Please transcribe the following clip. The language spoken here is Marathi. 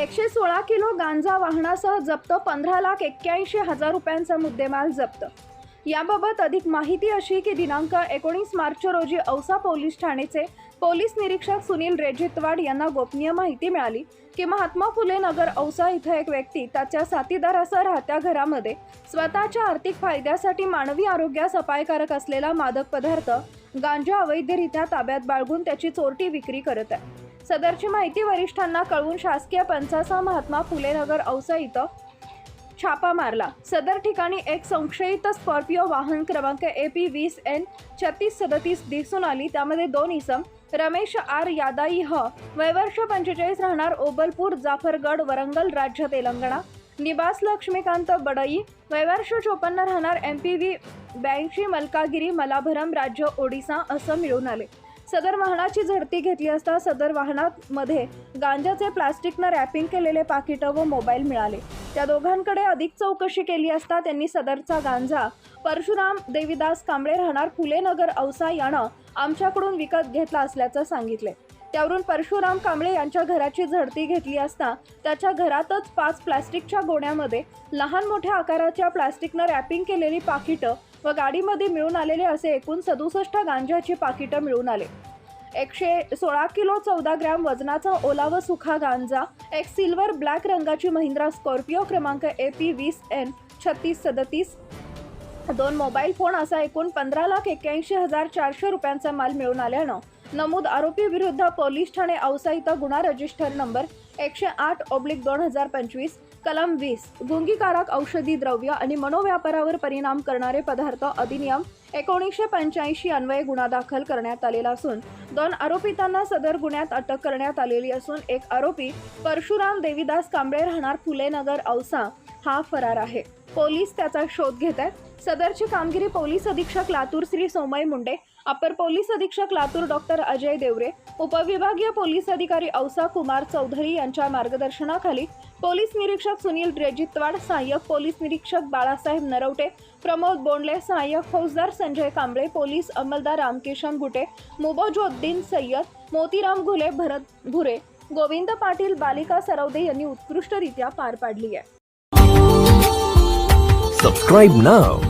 एकशे सोळा किलो गांजा वाहनासह जप्त पंधरा लाख एक्क्याऐंशी हजार रुपयांचा मुद्देमाल जप्त. याबाबत अधिक माहिती अशी की दिनांक एकोणीस मार्च रोजी औसा पोलीस ठाणेचे पोलीस निरीक्षक सुनील रेजितवाड यांना गोपनीय माहिती मिळाली की महात्मा फुले नगर औसा इथं एक व्यक्ती त्याच्या साथीदारासह राहत्या घरामध्ये स्वतःच्या आर्थिक फायद्यासाठी मानवी आरोग्यास अपायकारक असलेला मादक पदार्थ गांजा अवैधरित्या ताब्यात बाळगून त्याची चोरटी विक्री करत आहे. सदरची माहिती वरिष्ठांना कळवून शासकीय पंचासा महात्मा फुले नगर औसा इथं छापा मारला. सदर ठिकाणी एक संशयित स्कॉर्पिओ वाहन क्रमांक ए पी वीस एन छत्तीस सदतीस दिसून आली. त्यामध्ये दोन इसम रमेश आर यादाई ह वयवर्ष पंचेचाळीस राहणार ओबलपूर जाफरगड वरंगल राज्य तेलंगणा. निवास लक्ष्मीकांत बडई वयवर्ष चोपन्न राहणार एम पी व्ही ब्याऐंशी मलकागिरी मलाभरम राज्य ओडिसा असं मिळून आले. सदर वाहनाची झडती घेतली असता सदर वाहनामध्ये गांजाचे प्लास्टिकनं रॅपिंग केलेले पाकिटं व मोबाईल मिळाले. त्या दोघांकडे अधिक चौकशी केली असता त्यांनी सदरचा गांजा परशुराम देवीदास कांबळे राहणार फुलेनगर औसा यानं आमच्याकडून विकत घेतला असल्याचं सांगितले. त्यावरून परशुराम कांबळे यांच्या घराची झडती घेतली असता त्याच्या घरातच पाच प्लॅस्टिकच्या गोण्यामध्ये लहान मोठ्या आकाराच्या प्लास्टिकनं रॅपिंग केलेली पाकिटं व गाडीमध्ये मिळून आलेले असे एकूण सदुसष्ट गांजाची पाकिटं मिळून आले. एकशे सोळा किलो चौदा ग्रॅम वजनाचा ओला व सुखा गांजा एक सिल्वर ब्लॅक रंगाची महिंद्रा स्कॉर्पिओ क्रमांक ए पी वीस एन छत्तीस सदतीस दोन मोबाईल फोन असा एकूण पंधरा लाख एक्क्याऐंशी हजार चारशे रुपयांचा माल मिळून आल्यानं नमूद आरोपी विरुद्ध पोलीस ठाणे औसा इथं गुन्हा रजिस्टर नंबर एकशे आठ ऑब्लिक दोन हजार पंचवीस कलम वीस गुंगीकारक औषधी द्रव्य आणि मनोव्यापारावर परिणाम करणारे पदार्थ अधिनियम एकोणीसशे पंच्याऐंशी अन्वये गुन्हा दाखल करण्यात आलेला असून दोन आरोपितांना सदर गुन्ह्यात अटक करण्यात आलेली असून एक आरोपी परशुराम देवीदास कांबळे राहणार फुलेनगर औसा हा फरार आहे. पोलीस त्याचा शोध घेत आहेत. सदरची कामगिरी पोलीस अधीक्षक लातूर श्री सोमय मुंडे अपर पोलीस अधीक्षक लातूर डॉक्टर अजय देवरे उपविभागीय पोलीस अधिकारी औसा कुमार चौधरी यांच्या मार्गदर्शनाखाली पोलीस निरीक्षक सुनील रेजितवाड सहाय्यक पोलीस निरीक्षक बाळासाहेब नरवटे प्रमोद बोंडले सहाय्यक फौजदार संजय कांबळे पोलीस अंमलदार रामकिशन गुटे मुबोजोद्दीन सय्यद मोतीराम घुले भरत भुरे गोविंद पाटील बालिका सरवदे यांनी उत्कृष्टरित्या पार पाडली आहे. Subscribe now